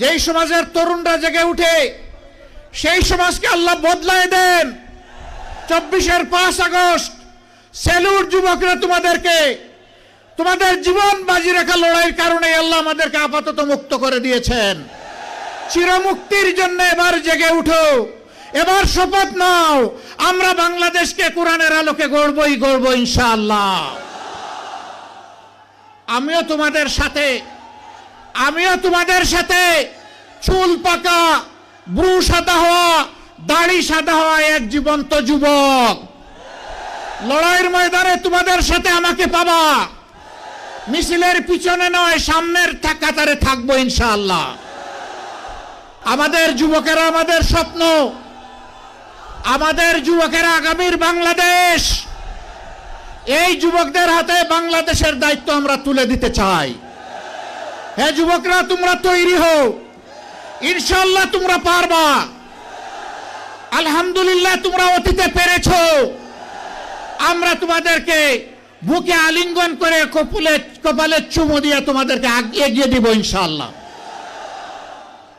যেই সমাজের তরুণরা জেগে উঠে, সেই সমাজকে আল্লাহ বদলায় দেন। চব্বিশের পাঁচ আগস্ট সেলুট যুবকরা তোমাদেরকে, তোমাদের জীবন বাজি রাখা লড়াইয়ের কারণে আল্লাহ আমাদেরকে আপাতত মুক্ত করে দিয়েছেন। চিরমুক্তির জন্য এবার জেগে উঠো, এবার শপথ নাও, আমরা বাংলাদেশকে কোরআনের আলোকে গড়বই, গড়ব ইনশাআল্লাহ। আমিও তোমাদের সাথে আমিও তোমাদের সাথে চুল পাকা, ব্রু সাদা হওয়া, দাড়ি সাদা হওয়া এক জীবন্ত যুবক। লড়াইয়ের ময়দানে তোমাদের সাথে আমাকে পাবা। মিছিলের পিছনে নয়, সামনের কাতারে থাকব ইনশাআল্লাহ। আমাদের যুবকেরা আমাদের স্বপ্ন। আমাদের যুবকেরা আগামীর বাংলাদেশ। এই যুবকদের হাতে বাংলাদেশের দায়িত্ব আমরা তুলে দিতে চাই। হ্যাঁ যুবকরা, তোমরা তৈরি হও। ইনশাল্লাহ তোমরা পারবা। আলহামদুলিল্লাহ তোমরা অতীতে পেরেছ। আমরা তোমাদেরকে বুকে আলিঙ্গন করে কপুলে কপালে চুমো দিয়ে তোমাদেরকে এগিয়ে দিব ইনশাল্লাহ